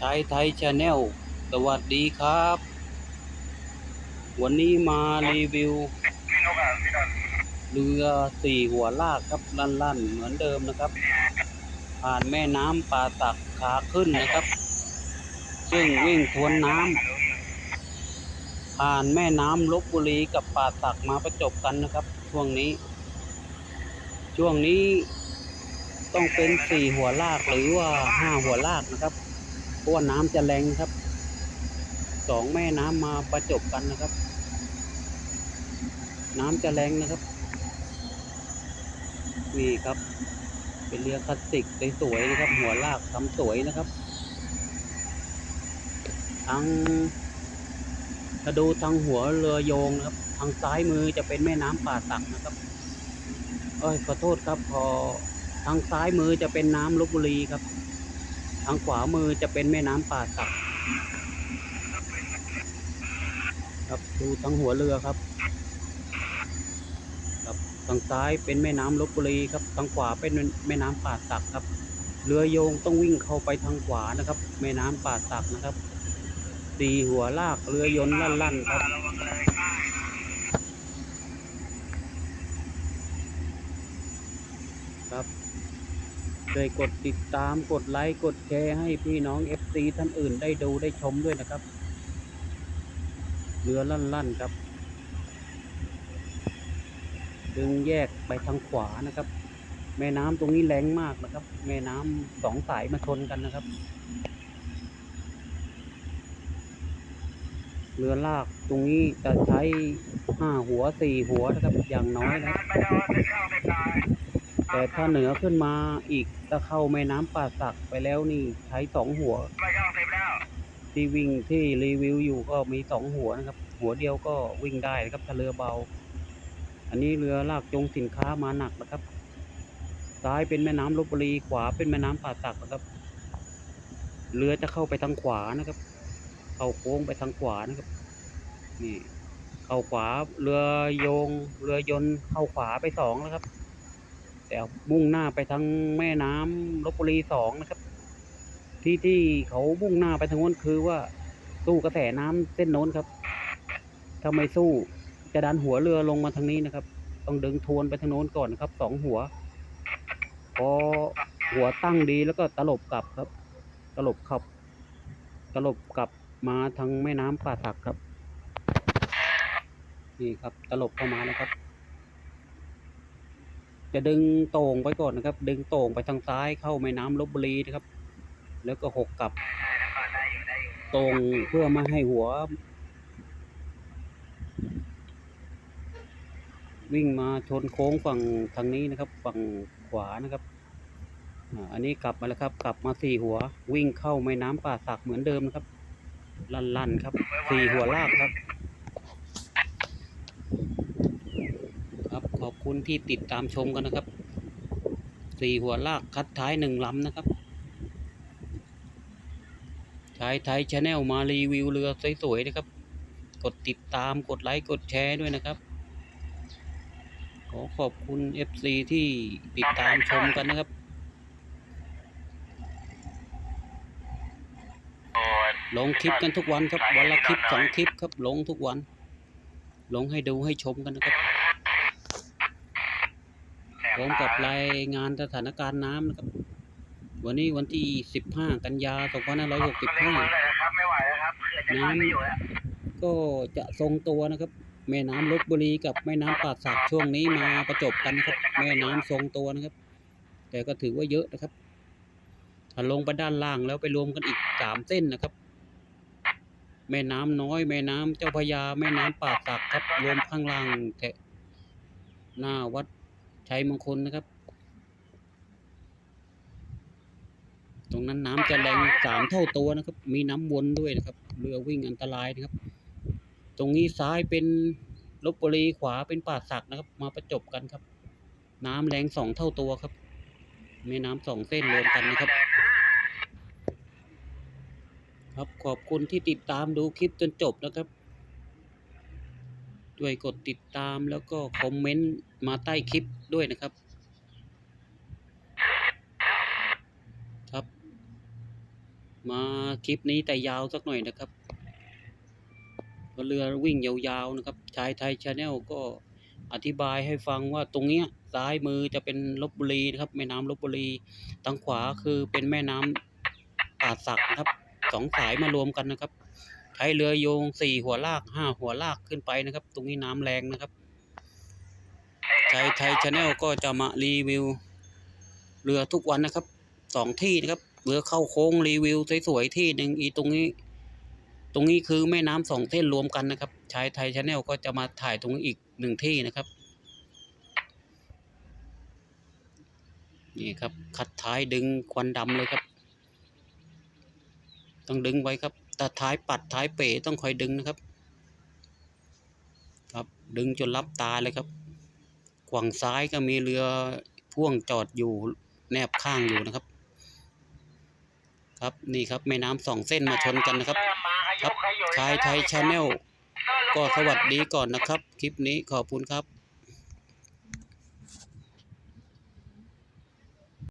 ชายไทยชาแนลสวัสดีครับ วันนี้มารีวิว เรือสี่หัวลากครับลั่นๆ เหมือนเดิมนะครับ ผ่านแม่น้ำป่าตักขาขึ้นนะครับ ซึ่งวิ่งทวนน้ำผ่านแม่น้ำลบบุรีกับป่าตักมาประจบกันนะครับ ช่วงนี้ ช่วงนี้ต้องเป็นสี่หัวลากหรือว่าห้าหัวลากนะครับ ราะว่าน้ำจะแรงครับสองแม่น้ำมาประจบกันนะครับ น้ำจะแรงนะครับนี่ครับ เป็นเรือคลาสสิกสวยๆนะครับ หัวลากทำสวยนะครับทางถ้าดูทางหัวเรือโยงนะครับ ทางซ้ายมือจะเป็นแม่น้ำป่าตักนะครับเอ้ยขอโทษครับพอทางซ้ายมือจะเป็นน้ำลบบุรีครับางขวามือจะเป็นแม่น้ำป่าสักครับดูทางหัวเรือครับครับทางซ้ายเป็นแม่น้ำลบบุรีครับทางขวาเป็นแม่น้ำป่าสักครับ เรือโยงต้องวิ่งเข้าไปทางขวานะครับ แม่น้ำป่าสักนะครับตีหัวลากเรือยนต์ลั่นๆครับครับ ช่วยกดติดตามกดไลค์กดแชร์ให้พี่น้อง FC ท่านอื่นได้ดูได้ชมด้วยนะครับ เรือลั่นๆครับ ดึงแยกไปทางขวานะครับ แม่น้ำตรงนี้แรงมากนะครับ แม่น้ำสองสายมาชนกันนะครับ เรือลากตรงนี้จะใช้ห้าหัวสี่หัวนะครับอย่างน้อยนะครับ แต่ถ้าเหนือขึ้นมาอีกถ้าเข้าแม่น้ำป่าสักไปแล้วนี่ใช้สองหัวที่วิ่งที่รีวิวอยู่ก็มีสองหัวนะครับ หัวเดียวก็วิ่งได้นะครับถ้าเรือเบา อันนี้เรือลากจงสินค้ามาหนักนะครับ ซ้ายเป็นแม่น้ำลบบุรีขวาเป็นแม่น้ำป่าสักนะครับ เรือจะเข้าไปทางขวานะครับ เข้าโค้งไปทางขวานะครับ นี่ เข้าขวาเรือโยง เรือยนเข้าขวาไปสองแล้วครับ แต่มุ่งหน้าไปทางแม่น้ำลบบุรีสองนะครับ ที่ที่เขามุ่งหน้าไปทางโน้นคือว่าสู้กระแสน้ำเส้นโน้นครับถ้าไม่สู้จะดันหัวเรือลงมาทางนี้นะครับ ต้องดึงทวนไปทางโน้นก่อนนะครับสองหัวพอหัวตั้งดีแล้วก็ตลบกลับครับ ตลบขับ ตลบกลับมาทางแม่น้ำป่าสักครับ นี่ครับตลบเข้ามาแล้วครับ จะดึงโต่งไปก่อนนะครับ ดึงโต่งไปทางซ้ายเข้าแม่น้ำลบบุรีนะครับ แล้วก็หกกลับต่งเพื่อไม่ให้หัว วิ่งมาชนโค้งฝั่งทางนี้นะครับ ฝั่งขวานะครับอันนี้กลับมาแล้วครับ กลับมาสี่หัว วิ่งเข้าแม่น้ำป่าสักเหมือนเดิมนะครับ ลั่นๆครับสี่หัวลากครับ ครับข อบคุณที่ติดตามชมกันนะครับสี่หัวลากคัดท้ายหนึ่งลำนะครับชายไทยชาแนลมารีวิวเรือสวยๆนะครับ กดติดตามกดไลค์กดแชร์ด้วยนะครับ ขอขอบคุณ FC ที่ติดตามชมกันนะครับลงคลิปกันทุกวันครับ วันละคลิปสองคลิปครับ ลงทุกวัน ลงให้ดูให้ชมกันนะครับ พร้อมกับรายงานสถานการณ์น้ำนะครับ วันนี้วันที่ 15 กันยา2565น้ำก็จะทรงตัวนะครับ แม่น้ำลบบุรีกับแม่น้ำป่าสักช่วงนี้มาประจบกันนะครับ แม่น้ำทรงตัวนะครับ แต่ก็ถือว่าเยอะนะครับถ้าลงไปด้านล่างแล้วไปรวมกันอีกสามเส้นนะครับ แม่น้ำน้อย แม่น้ำเจ้าพยา แม่น้ำป่าสักครับรวมข้างล่างแถะหน้าวัด ชัยมงคลนะครับ ตรงนั้นน้ำจะแรงสามเท่าตัวนะครับ มีน้ำวนด้วยนะครับ เรือวิ่งอันตรายนะครับ ตรงนี้ซ้ายเป็นลบบุรีขวาเป็นป่าสักนะครับ มาประจบกันครับ น้ำแรงสองเท่าตัวครับแม่น้ำสองเส้นรวมกันนะครับ ครับขอบคุณที่ติดตามดูคลิปจนจบนะครับ ด้วยกดติดตามแล้วก็คอมเมนต์มาใต้คลิปด้วยนะครับ ครับ มาคลิปนี้แต่ยาวสักหน่อยนะครับเรือวิ่งยาวๆนะครับ ชายไทยชาแนลก็อธิบายให้ฟังว่าตรงเนี้ยซ้ายมือจะเป็นลบบุรีนะครับ แม่น้ำลบบุรีทางขวาคือเป็นแม่น้ำป่าสักนะครับสองสายมารวมกันนะครับ ใช้เรือโยงสี่หัวลากห้าหัวลากขึ้นไปนะครับ ตรงนี้น้ำแรงนะครับชายไทยชาแนลก็จะมารีวิว เรือทุกวันนะครับสองที่นะครับเรือเข้าโค้งรีวิวสวยๆที่หนึ่งอีตรงนี้ ตรงนี้คือแม่น้ำสองเส้นรวมกันนะครับชายไทยชาแนลก็จะมาถ่ายตรงนี้อีกหนึ่งที่นะครับ นี่ครับ คัดท้ายดึงควันดำเลยครับ ต้องดึงไว้ครับ แต่ท้ายปัดท้ายเป๋ต้องคอยดึงนะครับ ครับดึงจนรับตาเลยครับขวางซ้ายก็มีเรือพ่วงจอดอยู่แนบข้างอยู่นะครับ ครับนี่ครับแม่น้ำสองเส้นมาชนกันนะครับ ครับชายไทยชาแนลก็สวัสดีก่อนนะครับ คลิปนี้ขอบคุณครับ